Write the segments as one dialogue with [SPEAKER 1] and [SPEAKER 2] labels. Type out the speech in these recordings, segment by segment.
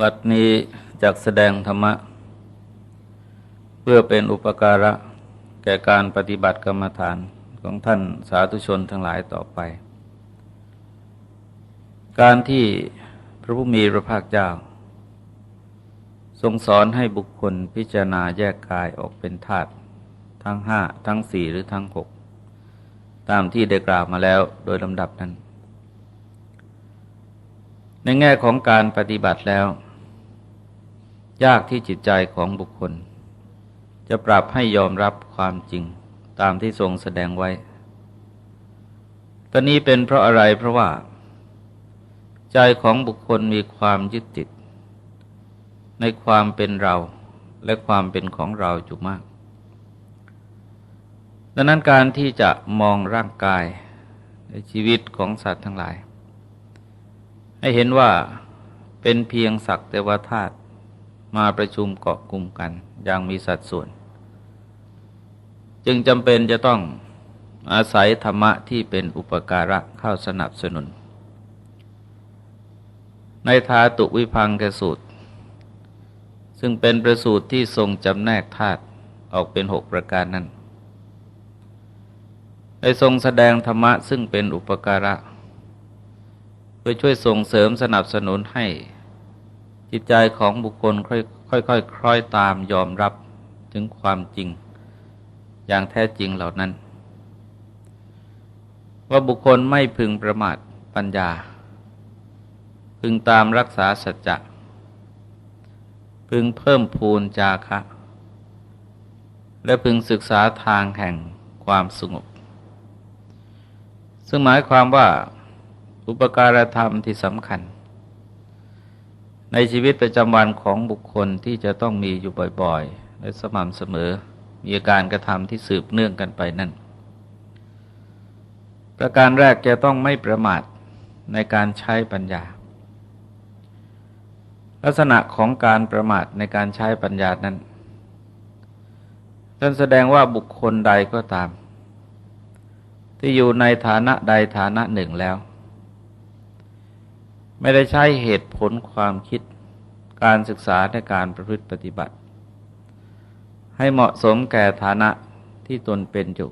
[SPEAKER 1] บัดนี้จักแสดงธรรมะ เพื่อเป็นอุปการะ แก่การปฏิบัติกรรมฐานของท่านสาธุชนทั้งหลายต่อไป การที่พระผู้มีพระภาคเจ้า ทรงสอนให้บุคคลพิจารณาแยกกายออกเป็นธาตุทั้งห้าทั้งสี่หรือทั้งหกตามที่ได้กล่าวมาแล้วโดยลำดับนั้น ในแง่ของการปฏิบัติแล้ว ยากที่จิตใจของบุคคล จะปรับให้ยอมรับความจริงตามที่ทรงแสดงไว้ ตอนนี้เป็นเพราะอะไรเพราะว่า ใจของบุคคลมีความยึดติด ในความเป็นเราและความเป็นของเราจุมาก ดังนั้นการที่จะมองร่างกายในชีวิตของสัตว์ทั้งหลาย ให้เห็นว่าเป็นเพียงสักแต่ว่าธาตุ มาประชุมเกาะกลุ่มกันอย่างมีสัดส่วน จึงจำเป็นจะต้องอาศัยธรรมะที่เป็นอุปการะเข้าสนับสนุน ในทาตุวิพังกสูตร ซึ่งเป็นประสูตรที่ทรงจำแนกธาตุออกเป็นหกประการนั้นได้ทรงแสดงธรรมะซึ่งเป็นอุปการะเพื่อช่วยส่งเสริมสนับสนุนให้ จิตใจของบุคคลค่อยๆคคล้อยตามยอมรับถึงความจริง อย่างแท้จริงเหล่านั้น ว่าบุคคลไม่พึงประมาทปัญญา พึงตามรักษาสัจจะพึงเพิ่มพูนจาคะ และพึงศึกษาทางแห่งความสงบ ซึ่งหมายความว่าอุปการธรรมที่สำคัญ ในชีวิตประจำวันของบุคคลที่จะต้องมีอยู่บ่อยๆ และสม่ำเสมอ มีการกระทำที่สืบเนื่องกันไปนั่น ประการแรกจะต้องไม่ประมาทในการใช้ปัญญา ลักษณะของการประมาทในการใช้ปัญญานั้นท่านแสดงว่าบุคคลใดก็ตาม ที่อยู่ในฐานะใดฐานะหนึ่งแล้ว ไม่ได้ใช้เหตุผลความคิดการศึกษาในการประพฤติปฏิบัติ ให้เหมาะสมแก่ฐานะที่ตนเป็นอยู่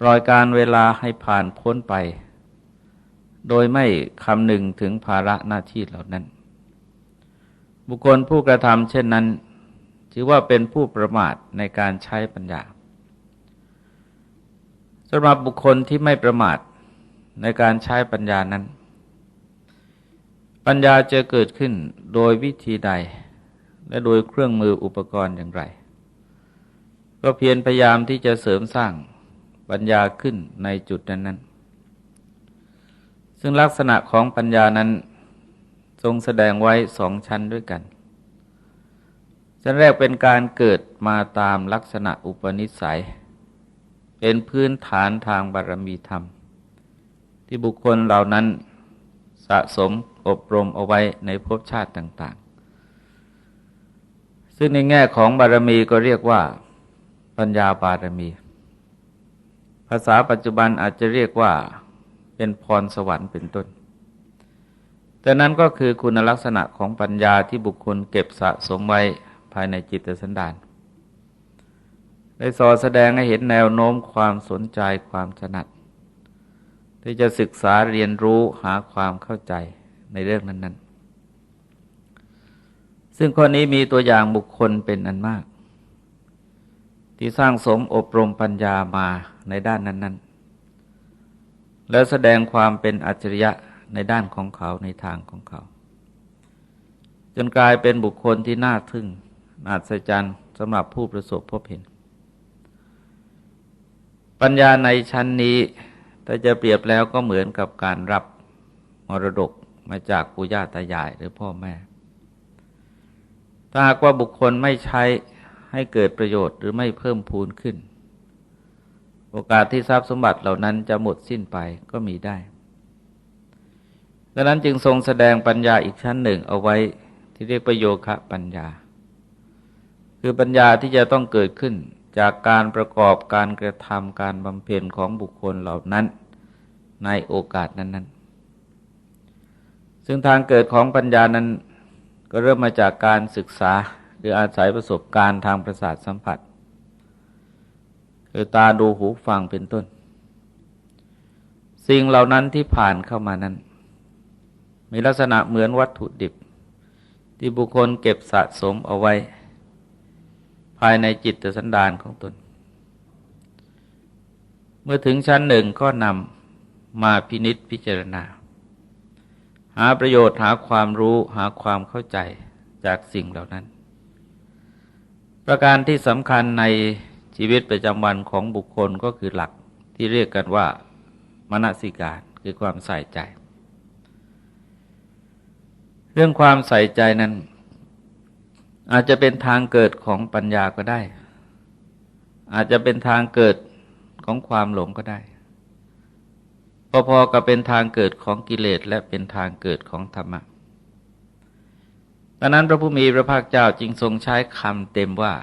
[SPEAKER 1] ปล่อยการเวลาให้ผ่านพ้นไป โดยไม่คำหนึ่งถึงภาระหน้าที่เหล่านั้น บุคคลผู้กระทำเช่นนั้น ถือว่าเป็นผู้ประมาทในการใช้ปัญญาสำหรับบุคคลที่ไม่ประมาทในการใช้ปัญญานั้น ปัญญาจะเกิดขึ้นโดยวิธีใด และโดยเครื่องมืออุปกรณ์อย่างไร ก็เพียรพยายามที่จะเสริมสร้างปัญญาขึ้นในจุดนั้นๆ ซึ่งลักษณะของปัญญานั้นทรงแสดงไว้สองชั้นด้วยกัน ชั้นแรกเป็นการเกิดมาตามลักษณะอุปนิสัย เป็นพื้นฐานทางบารมีธรรม ที่บุคคลเหล่านั้นสะสม อบรมเอาไว้ในภพชาติต่าง ๆ ซึ่งในแง่ของบารมีก็เรียกว่า ปัญญาบารมี ภาษาปัจจุบันอาจจะเรียกว่าเป็นพรสวรรค์เป็นต้น แต่นั้นก็คือคุณลักษณะของปัญญาที่บุคคลเก็บสะสมไว้ภายในจิตสันดานได้สอแสดงให้เห็นแนวโน้มความสนใจความถนัด ที่จะศึกษาเรียนรู้หาความเข้าใจ ในเรื่องนั้น ๆ ซึ่งข้อนี้มีตัวอย่างบุคคลเป็นอันมาก ที่สร้างสมอบรมปัญญามาในด้านนั้น ๆ แล้วแสดงความเป็นอัจฉริยะในด้านของเขาในทางของเขา จนกลายเป็นบุคคลที่น่าทึ่งน่าสะใจสำหรับผู้ประสบพบเห็น ปัญญาในชั้นนี้ถ้าจะเปรียบแล้วก็เหมือนกับการรับมรดก มาจากปู่ย่าตายายหรือพ่อแม่ ถ้าหากว่าบุคคลไม่ใช้ให้เกิดประโยชน์หรือไม่เพิ่มพูนขึ้น โอกาสที่ทรัพย์สมบัติเหล่านั้นจะหมดสิ้นไปก็มีได้ดังนั้นจึงทรงแสดงปัญญาอีกชั้นหนึ่งเอาไว้ที่เรียกประโยคะปัญญา คือปัญญาที่จะต้องเกิดขึ้นจากการประกอบการกระทำการบำเพ็ญของบุคคลเหล่านั้นในโอกาสนั้นๆ ซึ่งทางเกิดของปัญญานั้นก็เริ่มมาจากการศึกษาหรืออาศัยประสบการณ์ทางประสาทสัมผัส คือตาดูหูฟังเป็นต้น สิ่งเหล่านั้นที่ผ่านเข้ามานั้น มีลักษณะเหมือนวัตถุดิบ ที่บุคคลเก็บสะสมเอาไว้ ภายในจิตสันดานของตน เมื่อถึงชั้นหนึ่งก็นำมาพินิษพิจารณา หาประโยชน์หาความรู้หาความเข้าใจจากสิ่งเหล่านั้น ประการที่สำคัญในชีวิตประจำวันของบุคคลก็คือหลักที่เรียกกันว่ามนสิการคือความใส่ใจ เรื่องความใส่ใจนั้น อาจจะเป็นทางเกิดของปัญญาก็ได้ อาจจะเป็นทางเกิดของความหลงก็ได้ พอๆกับเป็นทางเกิดของกิเลสและเป็นทางเกิดของธรรมะดังนั้นพระผู้มีพระภาคเจ้าจึงทรงใช้คำเต็มว่า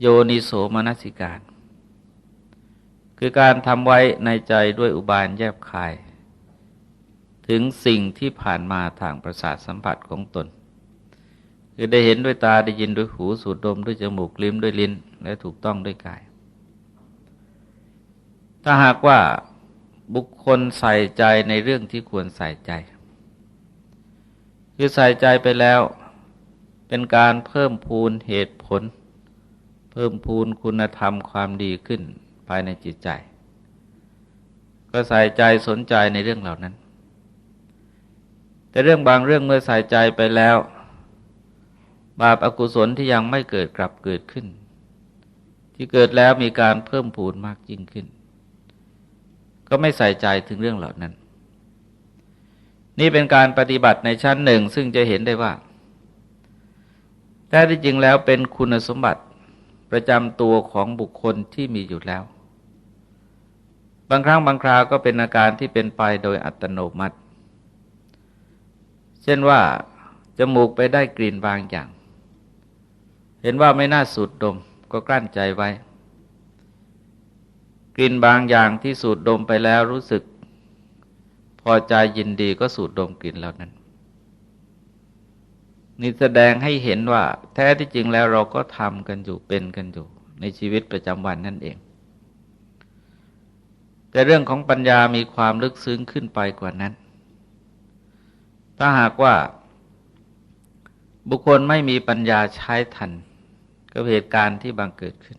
[SPEAKER 1] โยนิโสมนสิการ คือการทำไว้ในใจด้วยอุบายแยบคาย ถึงสิ่งที่ผ่านมาทางประสาทสัมผัสของตน คือได้เห็นด้วยตาได้ยินด้วยหูสูดดมด้วยจมูกลิ้มด้วยลิ้น และถูกต้องด้วยกาย ถ้าหากว่า บุคคลใส่ใจในเรื่องที่ควรใส่ใจ คือใส่ใจไปแล้ว เป็นการเพิ่มพูนเหตุผล เพิ่มพูนคุณธรรมความดีขึ้นภายในจิตใจ ก็ใส่ใจสนใจในเรื่องเหล่านั้น แต่เรื่องบางเรื่องเมื่อใส่ใจไปแล้ว บาปอากุศลที่ยังไม่เกิดกลับเกิดขึ้น ที่เกิดแล้วมีการเพิ่มพูนมากยิ่งขึ้น ก็ไม่ใส่ใจถึงเรื่องเหล่านั้น นี่เป็นการปฏิบัติในชั้นหนึ่ง ซึ่งจะเห็นได้ว่าแต่ที่จริงแล้วเป็นคุณสมบัติประจำตัวของบุคคลที่มีอยู่แล้ว บางครั้งบางคราวก็เป็นอาการที่เป็นไปโดยอัตโนมัติ เช่นว่าจมูกไปได้กลิ่นบางอย่าง เห็นว่าไม่น่าสูดดมก็กลั้นใจไว้ กลิ่นบางอย่างที่สูดดมไปแล้วรู้สึก พอใจยินดีก็สูดดมกลิ่นเหล่านั้นนี่แสดงให้เห็นว่า แท้ที่จริงแล้วเราก็ทำกันอยู่เป็นกันอยู่ ในชีวิตประจำวันนั่นเอง แต่เรื่องของปัญญามีความลึกซึ้งขึ้นไปกว่านั้น ถ้าหากว่า บุคคลไม่มีปัญญาใช้ทันกับเหตุการณ์ที่บังเกิดขึ้น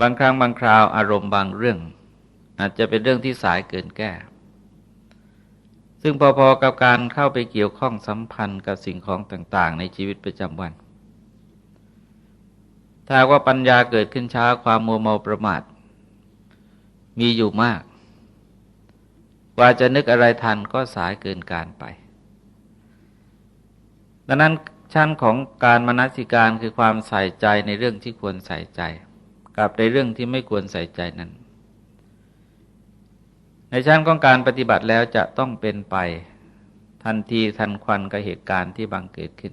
[SPEAKER 1] บางครั้งบางคราวอารมณ์บางเรื่อง อาจจะเป็นเรื่องที่สายเกินแก้ ซึ่งพอๆกับการเข้าไปเกี่ยวข้องสัมพันธ์กับสิ่งของต่างๆ ในชีวิตประจำวัน ถ้าว่าปัญญาเกิดขึ้นช้าความมัวเมาประมาท มีอยู่มาก กว่าจะนึกอะไรทันก็สายเกินการไป ดังนั้นชั้นของการมนสิการคือความใส่ใจในเรื่องที่ควรใส่ใจ กับในเรื่องที่ไม่ควรใส่ใจนั้น ในชั้นของการปฏิบัติแล้วจะต้องเป็นไปทันทีทันควันกับเหตุการณ์ที่บังเกิดขึ้น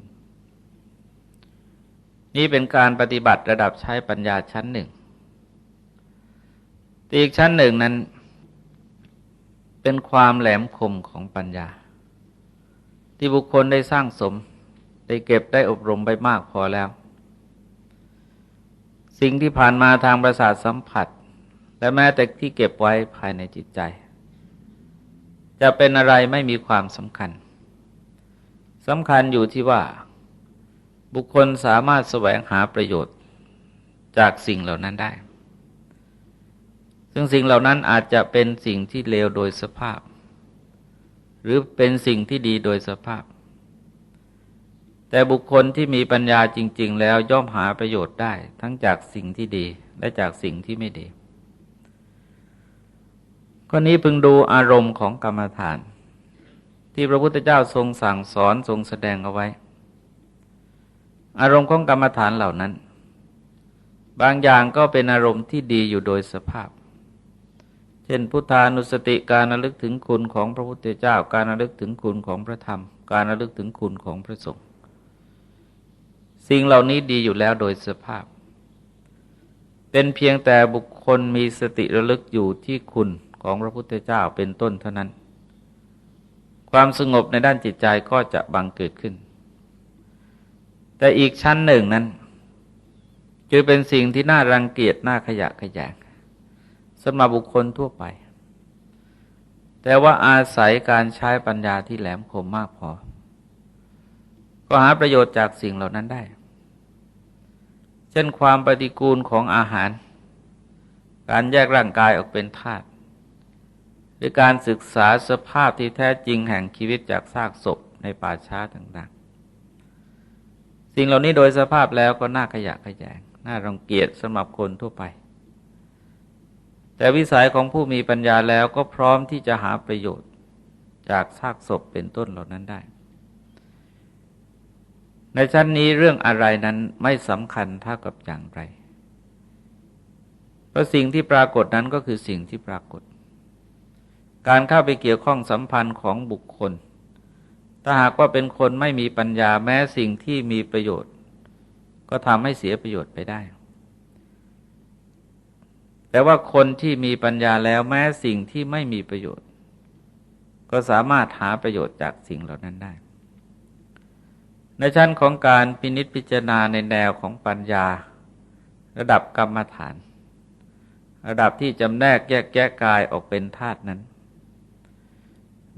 [SPEAKER 1] นี่เป็นการปฏิบัติระดับใช้ปัญญาชั้นหนึ่งอีกชั้นหนึ่งนั้น เป็นความแหลมคมของปัญญา ที่บุคคลได้สร้างสม ได้เก็บได้อบรมไปมากพอแล้ว สิ่งที่ผ่านมาทางประสาทสัมผัส และแม้แต่ที่เก็บไว้ภายในจิตใจ จะเป็นอะไรไม่มีความสำคัญสำคัญอยู่ที่ว่า บุคคลสามารถแสวงหาประโยชน์จากสิ่งเหล่านั้นได้ ซึ่งสิ่งเหล่านั้นอาจจะเป็นสิ่งที่เลวโดยสภาพ หรือเป็นสิ่งที่ดีโดยสภาพ แต่บุคคลที่มีปัญญาจริง ๆ แล้วย่อมหาประโยชน์ได้ ทั้งจากสิ่งที่ดีและจากสิ่งที่ไม่ดีข้อนี้พึงดูอารมณ์ของกรรมฐาน ที่พระพุทธเจ้าทรงสั่งสอนทรงแสดงเอาไว้ อารมณ์ของกรรมฐานเหล่านั้น บางอย่างก็เป็นอารมณ์ที่ดีอยู่โดยสภาพ เช่นพุทธานุสติการระลึกถึงคุณของพระพุทธเจ้า การระลึกถึงคุณของพระธรรม การระลึกถึงคุณของพระสงฆ์ สิ่งเหล่านี้ดีอยู่แล้วโดยสภาพ เป็นเพียงแต่บุคคลมีสติระลึกอยู่ที่คุณของพระพุทธเจ้าเป็นต้นเท่านั้น ความสงบในด้านจิตใจก็จะบังเกิดขึ้น แต่อีกชั้นหนึ่งนั้นจะเป็นสิ่งที่น่ารังเกียจน่าขยะขยงสำหรับบุคคลทั่วไป แต่ว่าอาศัยการใช้ปัญญาที่แหลมคมมากพอ ก็หาประโยชน์จากสิ่งเหล่านั้นได้ เช่นความปฏิกูลของอาหาร การแยกร่างกายออกเป็นธาตุหรือการศึกษาสภาพที่แท้จริงแห่งชีวิตจากซากศพในป่าช้าต่างๆ สิ่งเหล่านี้โดยสภาพแล้วก็น่าขยะขยง น่ารังเกียจสำหรับคนทั่วไป แต่วิสัยของผู้มีปัญญาแล้วก็พร้อมที่จะหาประโยชน์จากซากศพเป็นต้นเหล่านั้นได้ ในชั้นนี้เรื่องอะไรนั้นไม่สำคัญเท่ากับอย่างไร เพราะสิ่งที่ปรากฏนั้นก็คือสิ่งที่ปรากฏ การเข้าไปเกี่ยวข้องสัมพันธ์ของบุคคล ถ้าหากว่าเป็นคนไม่มีปัญญาแม้สิ่งที่มีประโยชน์ ก็ทำให้เสียประโยชน์ไปได้ แต่ว่าคนที่มีปัญญาแล้วแม้สิ่งที่ไม่มีประโยชน์ ก็สามารถหาประโยชน์จากสิ่งเหล่านั้นได้ ในชั้นของการพินิษพิจารณาในแนวของปัญญา ระดับกรรมฐาน ระดับที่จำแนกแยกแยะกายออกเป็นธาตุนั้น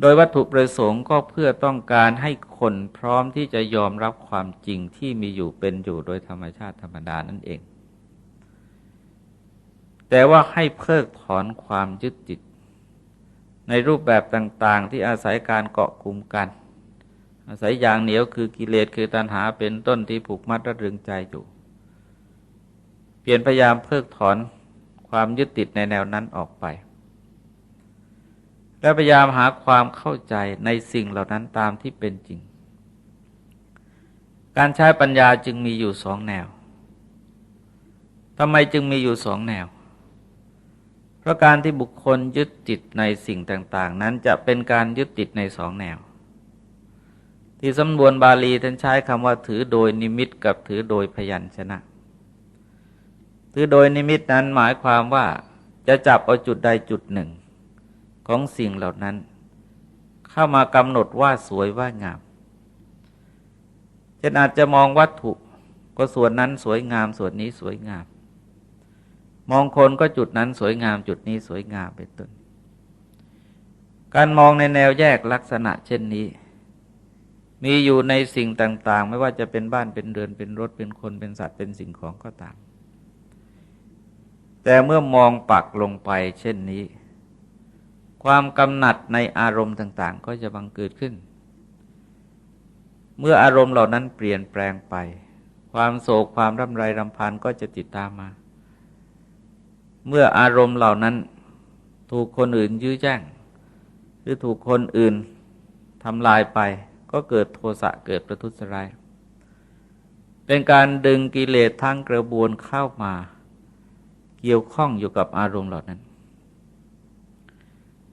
[SPEAKER 1] โดยวัตถุประสงค์ก็เพื่อต้องการให้คนพร้อมที่จะยอมรับความจริงที่มีอยู่เป็นอยู่โดยธรรมชาติธรรมดานั่นเอง แต่ว่าให้เพิกถอนความยึดติดในรูปแบบต่างๆที่อาศัยการเกาะกลุ่มกัน อาศัยอย่างเหนียวคือกิเลสคือตัณหาเป็นต้นที่ผูกมัดระดึงใจอยู่ เปลี่ยนพยายามเพิกถอนความยึดติดในแนวนั้นออกไป และพยายามหาความเข้าใจในสิ่งเหล่านั้นตามที่เป็นจริง การใช้ปัญญาจึงมีอยู่สองแนวทำไมจึงมีอยู่สองแนว เพราะการที่บุคคลยึดติดในสิ่งต่าง ๆ นั้นจะเป็นการยึดติดในสองแนว ที่สำนวนบาลีท่านใช้คำว่าถือโดยนิมิตกับถือโดยพยัญชนะ ถือโดยนิมิตนั้นหมายความว่าจะจับเอาจุดใดจุดหนึ่ง ของสิ่งเหล่านั้น เข้ามากำหนดว่าสวยว่างามเช่นอาจจะมองวัตถุก็ส่วนนั้นสวยงามส่วนนี้สวยงาม มองคนก็จุดนั้นสวยงามจุดนี้สวยงามเป็นต้น การมองในแนวแยกลักษณะเช่นนี้ มีอยู่ในสิ่งต่าง ๆ ไม่ว่าจะเป็นบ้านเป็นเรือนเป็นรถเป็นคนเป็นสัตว์เป็นสิ่งของก็ตาม แต่เมื่อมองปักลงไปเช่นนี้ ความกำหนัดในอารมณ์ต่าง ๆ ก็จะบังเกิดขึ้น เมื่ออารมณ์เหล่านั้นเปลี่ยนแปลงไป ความโศกความร่ำไรรำพันก็จะติดตามมา เมื่ออารมณ์เหล่านั้นถูกคนอื่นยื้อแจ้ง หรือถูกคนอื่นทำลายไป ก็เกิดโทสะเกิดประทุษร้าย เป็นการดึงกิเลสทั้งกระบวนเข้ามา เกี่ยวข้องอยู่กับอารมณ์เหล่านั้น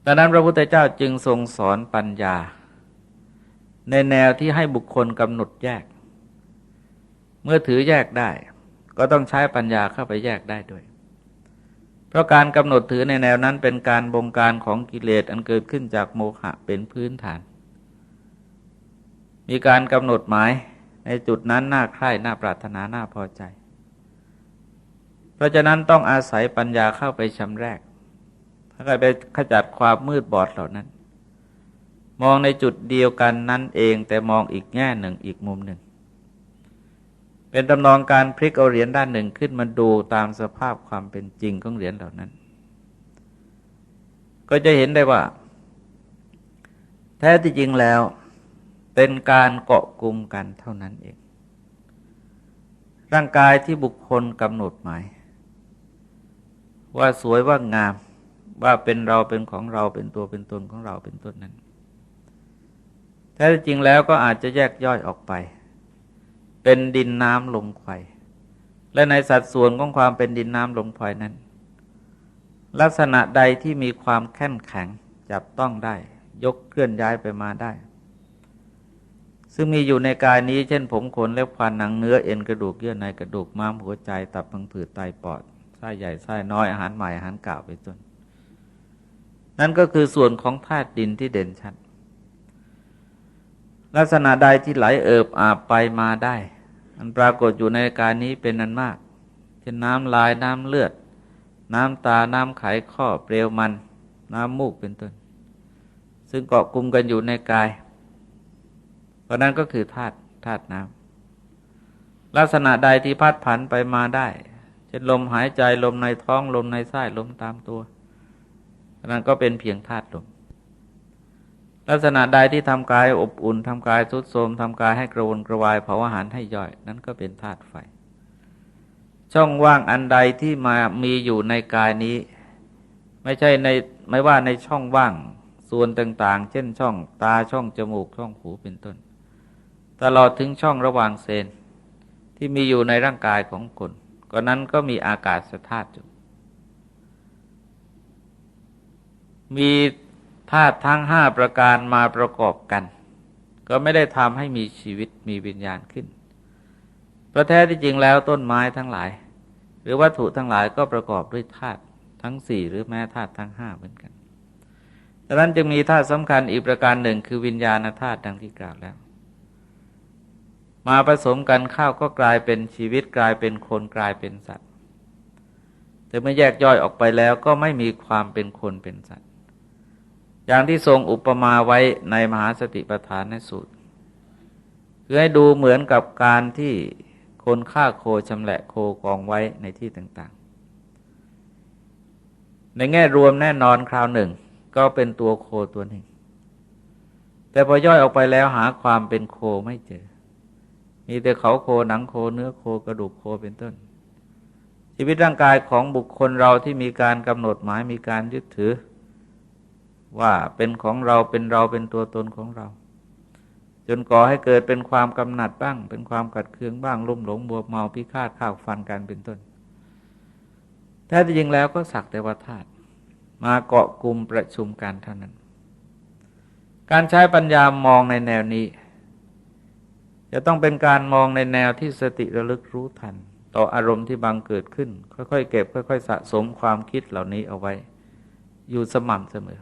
[SPEAKER 1] ดังนั้นพระพุทธเจ้าจึงทรงสอนปัญญา ในแนวที่ให้บุคคลกำหนดแยก เมื่อถือแยกได้ ก็ต้องใช้ปัญญาเข้าไปแยกได้ด้วย เพราะการกำหนดถือในแนวนั้นเป็นการบงการของกิเลสอันเกิดขึ้นจากโมหะเป็นพื้นฐาน มีการกำหนดหมายในจุดนั้นน่าใคร่น่าปรารถนาน่าพอใจ เพราะฉะนั้นต้องอาศัยปัญญาเข้าไปชำแรกถ้าใครไปขจัดความมืดบอดเหล่านั้น มองในจุดเดียวกันนั้นเองแต่มองอีกแง่หนึ่งอีกมุมหนึ่ง เป็นตำนองการพลิกเอาเหรียญด้านหนึ่งขึ้นมาดูตามสภาพความเป็นจริงของเหรียญเหล่านั้น ก็จะเห็นได้ว่า แท้ที่จริงแล้ว เป็นการเกาะกลุ่มกันเท่านั้นเอง ร่างกายที่บุคคลกำหนดหมาย ว่าสวยว่างามว่าเป็นเราเป็นของเราเป็นตัวเป็นตนของเราเป็นต้นนั้นแท้จริงแล้วก็อาจจะแยกย่อยออกไป เป็นดินน้ำลมไฟและในสัดส่วนของความเป็นดินน้ำลมไฟนั้น ลักษณะใดที่มีความแข็งแข็งจับต้องได้ ยกเคลื่อนย้ายไปมาได้ ซึ่งมีอยู่ในกายนี้ เช่นผมขนเล็บฟันหนังเนื้อเอ็นกระดูกเยื่อในกระดูกม้ามหัวใจ ตับพังผืดไตปอดไส้ใหญ่ไส้น้อยอาหารใหม่อาหารเก่าเป็นต้น นั่นก็คือส่วนของธาตุดินที่เด่นชัด ลักษณะใดที่ไหลเอิบอาบไปมาได้อันปรากฏอยู่ในการนี้เป็นนันมาก เช่นน้ำลายน้ำเลือด น้ำตาน้ำไขข้อเปลวมัน น้ำมูกเป็นต้น ซึ่งเกาะกลุ่มกันอยู่ในกาย เพราะนั้นก็คือธาตุธาตุน้ำลักษณะใดที่พัดผันไปมาได้ เช่นลมหายใจลมในท้องลมในไส้ลมตามตัวนั้นก็เป็นเพียงธาตุลม ลักษณะใดที่ทำกายอบอุ่นทำกายทุดโทมทำกายให้กระวนกระวายเผาอาหารให้ย่อย นั้นก็เป็นธาตุไฟ ช่องว่างอันใดที่มามีอยู่ในกายนี้ ไม่ใช่ในไม่ว่าในช่องว่างส่วนต่าง ๆ เช่นช่องตาช่องจมูกช่องหูเป็นต้น ตลอดถึงช่องระหว่างเซนที่มีอยู่ในร่างกายของคนก็นั้นก็มีอากาศสธาตุอยู่มีธาตุทั้งห้าประการมาประกอบกัน ก็ไม่ได้ทำให้มีชีวิตมีวิญญาณขึ้นประแท้ที่จริงแล้วต้นไม้ทั้งหลาย หรือวัตถุทั้งหลายก็ประกอบด้วยธาตุทั้งสี่หรือแม้ธาตุทั้งห้าเหมือนกันดังนั้นจึงมีธาตุสำคัญอีกประการหนึ่งคือวิญญาณธาตุดังที่กล่าวแล้ว มาผสมกันข้าวก็กลายเป็นชีวิตกลายเป็นคนกลายเป็นสัตว์ แต่เมื่อแยกย่อยออกไปแล้วก็ไม่มีความเป็นคนเป็นสัตว์ อย่างที่ทรงอุปมาไว้ในมหาสติปัฏฐานในสูตรคือให้ดูเหมือนกับการที่คนฆ่าโคชำแหละโคกองไว้ในที่ต่างๆ ในแง่รวมแน่นอนคราวหนึ่ง ก็เป็นตัวโคตัวหนึ่ง แต่พอย่อยออกไปแล้วหาความเป็นโคไม่เจอ มีแต่เขาโคหนังโคเนื้อโคกระดูกโคเป็นต้น ชีวิตร่างกายของบุคคลเราที่มีการกำหนดหมายมีการยึดถือ ว่าเป็นของเราเป็นเราเป็นตัวตนของเรา จนก่อให้เกิดเป็นความกำหนัดบ้าง เป็นความกัดเคืองบ้างลุ่มหลงบวมเมาพิฆาตข้าวฟันกันเป็นต้นแท้จริงแล้วก็สักแต่ว่าธาตุมาเกาะกลุ่มประชุมกันเท่านั้น การใช้ปัญญามองในแนวนี้ จะต้องเป็นการมองในแนวที่สติระลึกรู้ทัน ต่ออารมณ์ที่บังเกิดขึ้น ค่อยๆ เก็บ ค่อย ๆ สะสมความคิดเหล่านี้เอาไว้ อยู่สม่ำเสมอ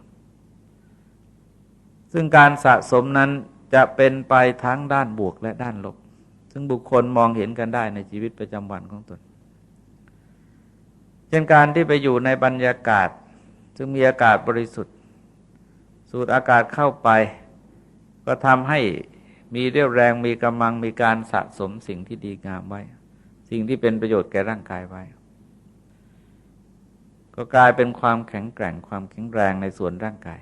[SPEAKER 1] ซึ่งการสะสมนั้นจะเป็นไปทั้งด้านบวกและด้านลบ ซึ่งบุคคลมองเห็นกันได้ในชีวิตประจำวันของตน เช่นการที่ไปอยู่ในบรรยากาศ ซึ่งมีอากาศบริสุทธิ์ สูดอากาศเข้าไป ก็ทำให้ มีเรี่ยวแรงมีกำลังมีการสะสมสิ่งที่ดีงามไว้ สิ่งที่เป็นประโยชน์แก่ร่างกายไว้ ก็กลายเป็นความแข็งแกร่งความแข็งแรงในส่วนร่างกาย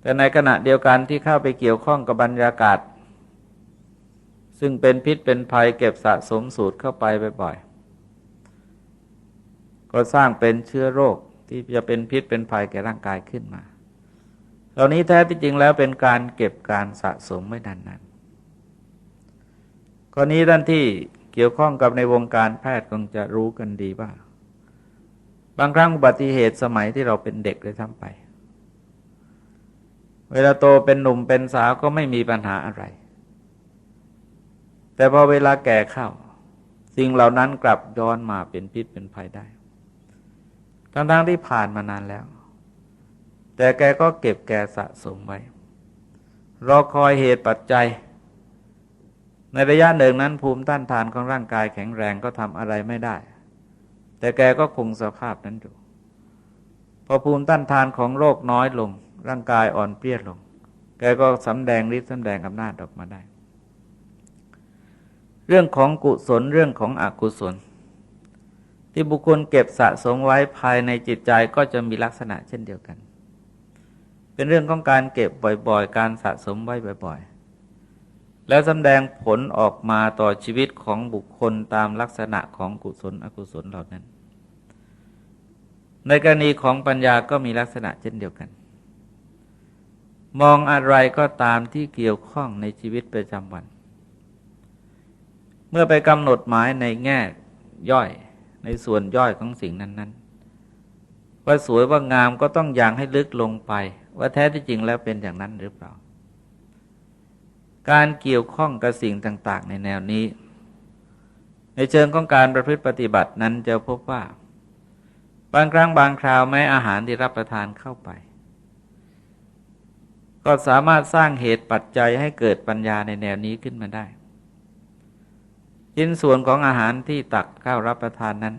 [SPEAKER 1] แต่ในขณะเดียวกันที่เข้าไปเกี่ยวข้องกับบรรยากาศ ซึ่งเป็นพิษเป็นภัยเก็บสะสมสูตรเข้าไปบ่อยๆก็สร้างเป็นเชื้อโรคที่จะเป็นพิษเป็นภัยแก่ร่างกายขึ้นมา เหล่านี้แท้ที่จริงแล้วเป็นการเก็บการสะสมไม่นานๆข้อนี้ท่านที่เกี่ยวข้องกับในวงการแพทย์คงจะรู้กันดีว่า บางครั้งอุบัติเหตุสมัยที่เราเป็นเด็กเลยทำไป เวลาโตเป็นหนุ่มเป็นสาวก็ไม่มีปัญหาอะไร แต่พอเวลาแก่เข้าสิ่งเหล่านั้นกลับย้อนมาเป็นพิษเป็นภัยได้ทั้งๆที่ผ่านมานานแล้ว แต่แกก็เก็บแกสะสมไว้ รอคอยเหตุปัจจัย ในระยะหนึ่งนั้น ภูมิต้านทานของร่างกายแข็งแรงก็ทำอะไรไม่ได้ แต่แกก็คงสภาพนั้นอยู่ พอภูมิต้านทานของโรคน้อยลง ร่างกายอ่อนเปรี้ยลง แกก็สำแดงฤทธิ์สำแดงอำนาจออกมาได้ เรื่องของกุศลเรื่องของอกุศลที่บุคคลเก็บสะสมไว้ภายในจิตใจก็จะมีลักษณะเช่นเดียวกัน เป็นเรื่องของการเก็บบ่อยๆ การสะสมไว้บ่อยๆ แล้วสำแดงผลออกมาต่อชีวิตของบุคคลตามลักษณะของกุศลอกุศลเหล่านั้น ในกรณีของปัญญาก็มีลักษณะเช่นเดียวกัน มองอะไรก็ตามที่เกี่ยวข้องในชีวิตประจำวัน เมื่อไปกำหนดหมายในแง่ย่อยในส่วนย่อยของสิ่งนั้นๆ ว่าสวยว่างามก็ต้องอย่างให้ลึกลงไป ว่าแท้ที่จริงแล้วเป็นอย่างนั้นหรือเปล่า การเกี่ยวข้องกับสิ่งต่าง ๆ ในแนวนี้ ในเชิงของการประพฤติปฏิบัตินั้นจะพบว่า บางครั้งบางคราวแม้อาหารที่รับประทานเข้าไป ก็สามารถสร้างเหตุปัจจัยให้เกิดปัญญาในแนวนี้ขึ้นมาได้ชิ้นส่วนของอาหารที่ตักเข้ารับประทานนั้น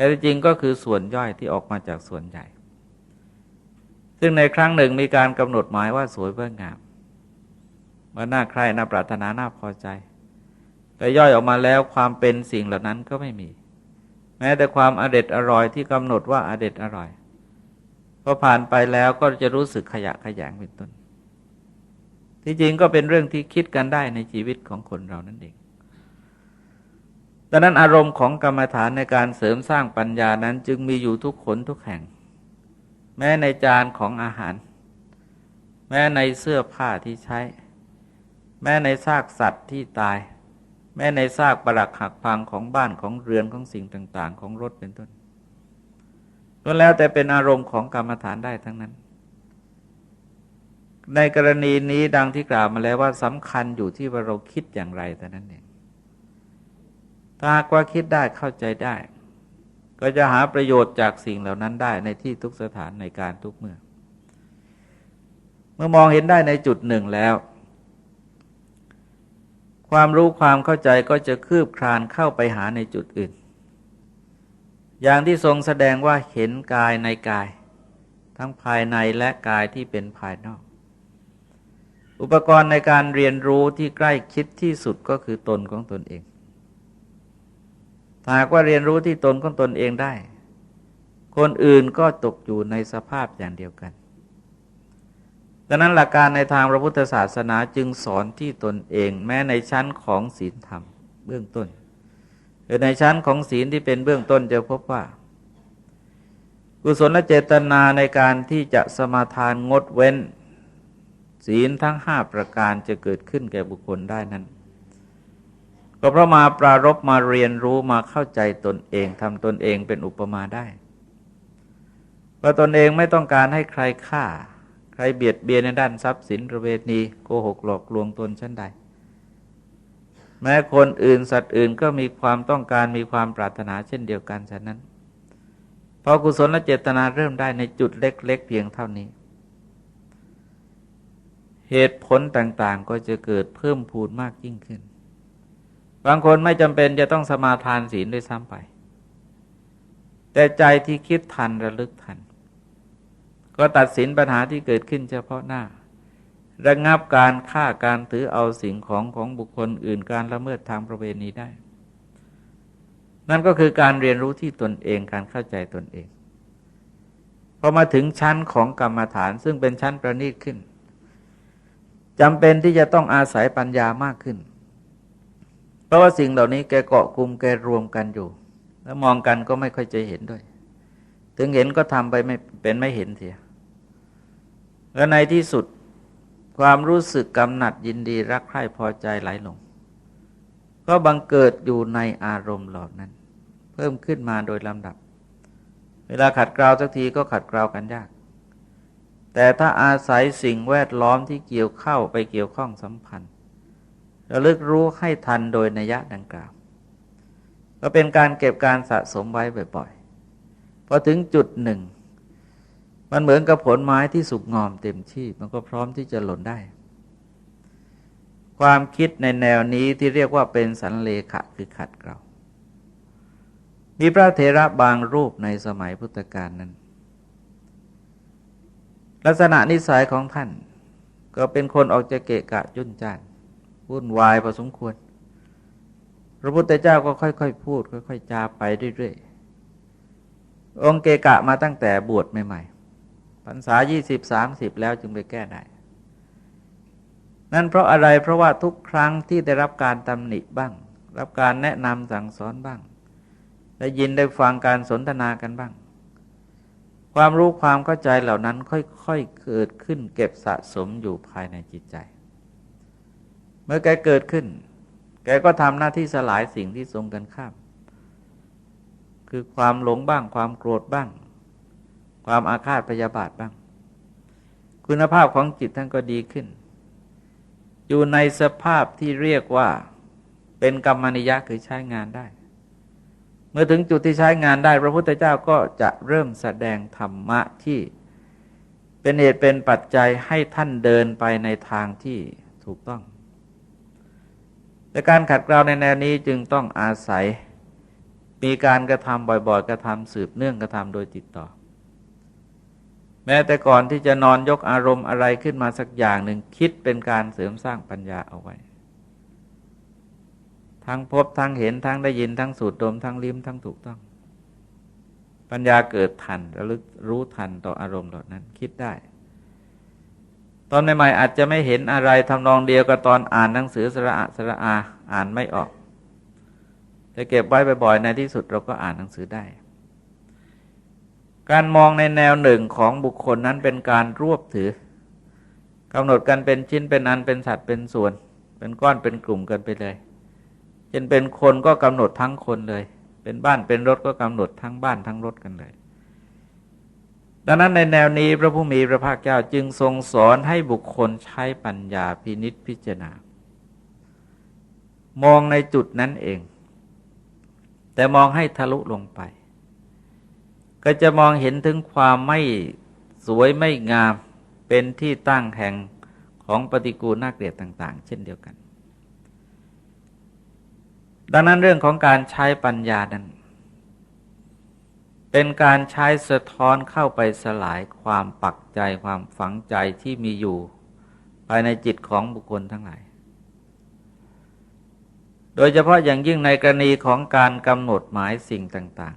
[SPEAKER 1] แท้จริงก็คือส่วนย่อยที่ออกมาจากส่วนใหญ่ ซึ่งในครั้งหนึ่งมีการกำหนดหมายว่าสวยเพื่องามว่าน่าใคร่น่าปรารถนาน่าพอใจ แต่ย่อยออกมาแล้วความเป็นสิ่งเหล่านั้นก็ไม่มี แม้แต่ความอเด็ดอร่อยที่กำหนดว่าอเด็ดอร่อยพอผ่านไปแล้วก็จะรู้สึกขยะขยงเป็นต้น ที่จริงก็เป็นเรื่องที่คิดกันได้ในชีวิตของคนเรานั่นเอง ดังนั้นอารมณ์ของกรรมฐานในการเสริมสร้างปัญญานั้นจึงมีอยู่ทุกขนทุกแห่ง แม้ในจานของอาหาร แม้ในเสื้อผ้าที่ใช้ แม้ในซากสัตว์ที่ตาย แม้ในซากปรักหักพังของบ้านของเรือนของสิ่งต่างๆ ของรถเป็นต้นก็แล้วแต่เป็นอารมณ์ของกรรมฐานได้ทั้งนั้น ในกรณีนี้ดังที่กล่าวมาแล้วว่าสำคัญอยู่ที่ว่าเราคิดอย่างไรแต่นั้นเอง ถ้าหากว่าคิดได้เข้าใจได้ ก็จะหาประโยชน์จากสิ่งเหล่านั้นได้ในที่ทุกสถานในการทุกเมื่อ เมื่อมองเห็นได้ในจุดหนึ่งแล้ว ความรู้ความเข้าใจก็จะคืบคลานเข้าไปหาในจุดอื่น อย่างที่ทรงแสดงว่าเห็นกายในกาย ทั้งภายในและกายที่เป็นภายนอกอุปกรณ์ในการเรียนรู้ที่ใกล้คิดที่สุดก็คือตนของตนเอง หากว่าเรียนรู้ที่ตนของตนเองได้ คนอื่นก็ตกอยู่ในสภาพอย่างเดียวกันดังนั้นหลักการในทางพระพุทธศาสนาจึงสอนที่ตนเอง แม้ในชั้นของศีลธรรมเบื้องต้นหรือในชั้นของศีลที่เป็นเบื้องต้นจะพบว่า กุศลเจตนาในการที่จะสมาทานงดเว้น ศีลทั้งห้าประการจะเกิดขึ้นแก่บุคคลได้นั้น ก็เพราะมาปรารบมาเรียนรู้มาเข้าใจตนเองทำตนเองเป็นอุปมาได้ว่าตนเองไม่ต้องการให้ใครฆ่า ใครเบียดเบียนในด้านทรัพย์สินประเวณีโกหกหลอกลวงตนชั้นใด แม้คนอื่นสัตว์อื่นก็มีความต้องการมีความปรารถนาเช่นเดียวกันฉะนั้นพอกุศลและเจตนาเริ่มได้ในจุดเล็ก ๆ เพียงเท่านี้ เหตุผลต่างๆก็จะเกิดเพิ่มพูนมากยิ่งขึ้น บางคนไม่จำเป็นจะต้องสมาทานศีลด้วยซ้ำไป แต่ใจที่คิดทันระลึกทัน ก็ตัดสินปัญหาที่เกิดขึ้นเฉพาะหน้า ระงับการฆ่าการถือเอาสิ่งของของบุคคลอื่นการละเมิดทางประเวณีได้ นั่นก็คือการเรียนรู้ที่ตนเองการเข้าใจตนเองพอมาถึงชั้นของกรรมฐานซึ่งเป็นชั้นประณีตขึ้นจำเป็นที่จะต้องอาศัยปัญญามากขึ้น เพราะว่าสิ่งเหล่านี้แกเกาะกลุ่มแกรวมกันอยู่ แล้วมองกันก็ไม่ค่อยจะเห็นด้วย ถึงเห็นก็ทำไปไม่เป็นไม่เห็นเสียแล้วในที่สุดความรู้สึกกำหนัดยินดีรักใคร่พอใจไหลลง ก็บังเกิดอยู่ในอารมณ์เหล่านั้น เพิ่มขึ้นมาโดยลำดับ เวลาขัดเกลาสักทีก็ขัดเกลากันยาก แต่ถ้าอาศัยสิ่งแวดล้อมที่เกี่ยวเข้าไปเกี่ยวข้องสัมพันธ์ ระลึกรู้ให้ทันโดยนัยยะดังกล่าว ก็เป็นการเก็บการสะสมไว้บ่อยๆ พอถึงจุดหนึ่ง มันเหมือนกับผลไม้ที่สุกงอมเต็มที่ มันก็พร้อมที่จะหล่นได้ ความคิดในแนวนี้ที่เรียกว่าเป็นสันเลขะคือขัดเกลามีพระเถระบางรูปในสมัยพุทธกาลนั้น ลักษณะนิสัยของท่าน ก็เป็นคนออกจะเกะกะจุนจ้าน วุ่นวายพอสมควร พระพุทธเจ้าก็ค่อยๆพูด ค่อยๆจาไปเรื่อยๆ องค์เกกะมาตั้งแต่บวชใหม่ๆพรรษายี่สิบสามสิบแล้วจึงไปแก้ได้ นั่นเพราะอะไรเพราะว่าทุกครั้งที่ได้รับการตำหนิบ้าง รับการแนะนำสั่งสอนบ้าง ได้ยินได้ฟังการสนทนากันบ้างความรู้ความเข้าใจเหล่านั้นค่อยๆ เกิดขึ้นเก็บสะสมอยู่ภายในจิตใจ มื่อแกเกิดขึ้น แกก็ทำหน้าที่สลายสิ่งที่ทรงกันข้าม คือความหลงบ้าง ความโกรธบ้าง ความอาฆาตพยาบาทบ้าง คุณภาพของจิตท่านก็ดีขึ้น อยู่ในสภาพที่เรียกว่าเป็นกรรมนิยะคือใช้งานได้ เมื่อถึงจุดที่ใช้งานได้ พระพุทธเจ้าก็จะเริ่มแสดงธรรมะที่เป็นเหตุเป็นปัจจัยให้ท่านเดินไปในทางที่ถูกต้อง แต่การขัดเกลาในแนวนี้จึงต้องอาศัยมีการกระทำบ่อยๆ กระทำสืบเนื่องกระทำโดยติดต่อ แม้แต่ก่อนที่จะนอนยกอารมณ์อะไรขึ้นมาสักอย่างหนึ่งคิดเป็นการเสริมสร้างปัญญาเอาไว้ ทั้งพบทั้งเห็นทั้งได้ยินทั้งสูดดมทั้งลิ้มทั้งถูกต้อง ปัญญาเกิดทันระลึกรู้ทันต่ออารมณ์เหล่านั้นคิดได้ ตอนใหม่ๆอาจจะไม่เห็นอะไรทำนองเดียวกับตอนอ่านหนังสือสระอะสระอาอ่านไม่ออกแต่เก็บไว้บ่อยๆในที่สุดเราก็อ่านหนังสือได้ การมองในแนวหนึ่งของบุคคลนั้นเป็นการรวบถือกำหนดกันเป็นชิ้นเป็นอันเป็นสัตว์เป็นส่วน เป็นก้อนเป็นกลุ่มกันไปเลยเช่นเป็นคนก็กำหนดทั้งคนเลย เป็นบ้านเป็นรถก็กำหนดทั้งบ้านทั้งรถกันเลย ดังนั้นในแนวนี้พระผู้มีพระภาคเจ้าจึงทรงสอนให้บุคคลใช้ปัญญาพินิษพิจารณา มองในจุดนั้นเอง แต่มองให้ทะลุลงไป ก็จะมองเห็นถึงความไม่สวยไม่งามเป็นที่ตั้งแห่งของปฏิกูลน่าเกลียดต่าง ๆ เช่นเดียวกัน ดังนั้นเรื่องของการใช้ปัญญานั้น เป็นการใช้สะท้อนเข้าไปสลายความปักใจความฝังใจที่มีอยู่ ภายในจิตของบุคคลทั้งหลาย โดยเฉพาะอย่างยิ่งในกรณีของการกำหนดหมายสิ่งต่าง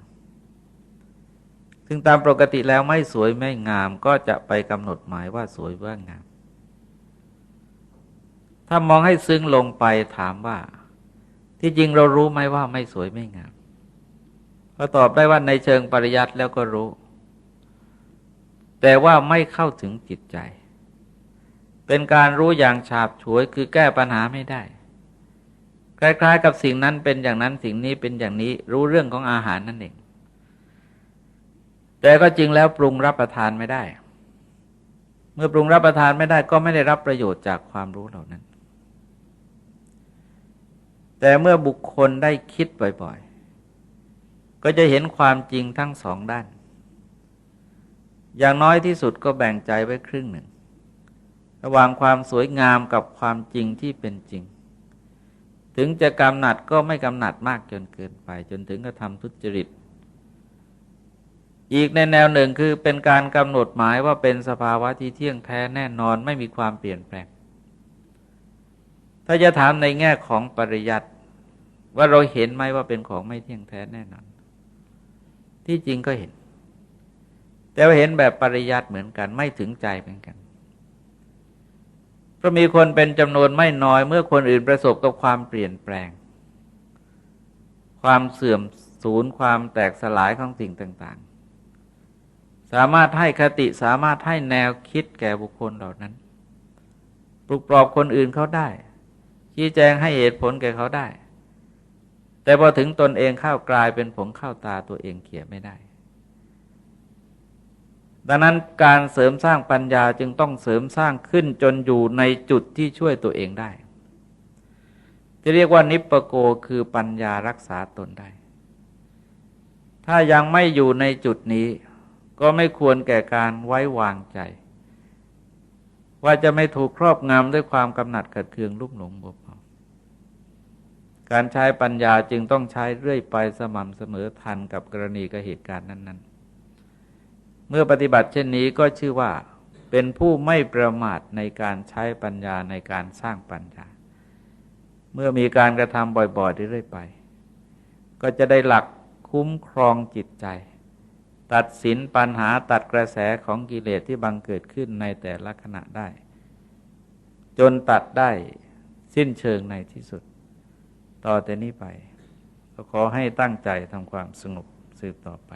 [SPEAKER 1] ๆ ซึ่งตามปกติแล้วไม่สวยไม่งามก็จะไปกำหนดหมายว่าสวยว่างาม ถ้ามองให้ซึ้งลงไปถามว่า ที่จริงเรารู้ไหมว่าไม่สวยไม่งาม ก็ตอบได้ว่าในเชิงปริยัติแล้วก็รู้ แต่ว่าไม่เข้าถึงจิตใจ เป็นการรู้อย่างฉาบฉวยคือแก้ปัญหาไม่ได้ คล้ายๆ กับสิ่งนั้นเป็นอย่างนั้นสิ่งนี้เป็นอย่างนี้รู้เรื่องของอาหารนั่นเอง แต่ก็จริงแล้วปรุงรับประทานไม่ได้ เมื่อปรุงรับประทานไม่ได้ก็ไม่ได้รับประโยชน์จากความรู้เหล่านั้น แต่เมื่อบุคคลได้คิดบ่อย ก็จะเห็นความจริงทั้งสองด้าน อย่างน้อยที่สุดก็แบ่งใจไว้ครึ่งหนึ่ง ระหว่างความสวยงามกับความจริงที่เป็นจริง ถึงจะกำหนัดก็ไม่กำหนัดมากจนเกินไป จนถึงกระทำทุจริต อีกในแนวหนึ่งคือเป็นการกำหนดหมายว่าเป็นสภาวะที่เที่ยงแท้แน่นอนไม่มีความเปลี่ยนแปลง ถ้าจะถามในแง่ของปริยัติว่าเราเห็นไหมว่าเป็นของไม่เที่ยงแท้แน่นอน ที่จริงก็เห็น แต่ว่าเห็นแบบปริยัติเหมือนกัน ไม่ถึงใจเหมือนกันเพราะมีคนเป็นจำนวนไม่น้อยเมื่อคนอื่นประสบกับความเปลี่ยนแปลง ความเสื่อมสูญความแตกสลายของสิ่งต่าง ๆ สามารถให้คติสามารถให้แนวคิดแก่บุคคลเหล่านั้น ปลุกปลอบคนอื่นเขาได้ ชี้แจงให้เหตุผลแก่เขาได้ แต่พอถึงตนเองเข้ากลายเป็นผงเข้าตาตัวเองเขียไม่ได้ ดังนั้นการเสริมสร้างปัญญาจึงต้องเสริมสร้างขึ้นจนอยู่ในจุดที่ช่วยตัวเองได้ จะเรียกว่านิปปโกคือปัญญารักษาตนได้ ถ้ายังไม่อยู่ในจุดนี้ ก็ไม่ควรแก่การไว้วางใจ ว่าจะไม่ถูกครอบงำด้วยความกำหนัดกัดเคืองลุ่มหลงบ การใช้ปัญญาจึงต้องใช้เรื่อยไปสม่ำเสมอทันกับกรณีกับเหตุการณ์นั้น ๆ เมื่อปฏิบัติเช่นนี้ก็ชื่อว่าเป็นผู้ไม่ประมาทในการใช้ปัญญาในการสร้างปัญญา เมื่อมีการกระทำบ่อยๆเรื่อยไป ก็จะได้หลักคุ้มครองจิตใจ ตัดสินปัญหาตัดกระแสของกิเลสที่บังเกิดขึ้นในแต่ละขณะได้ จนตัดได้สิ้นเชิงในที่สุด ต่อแต่นี้ไป ก็ขอให้ตั้งใจทำความสงบสืบต่อไป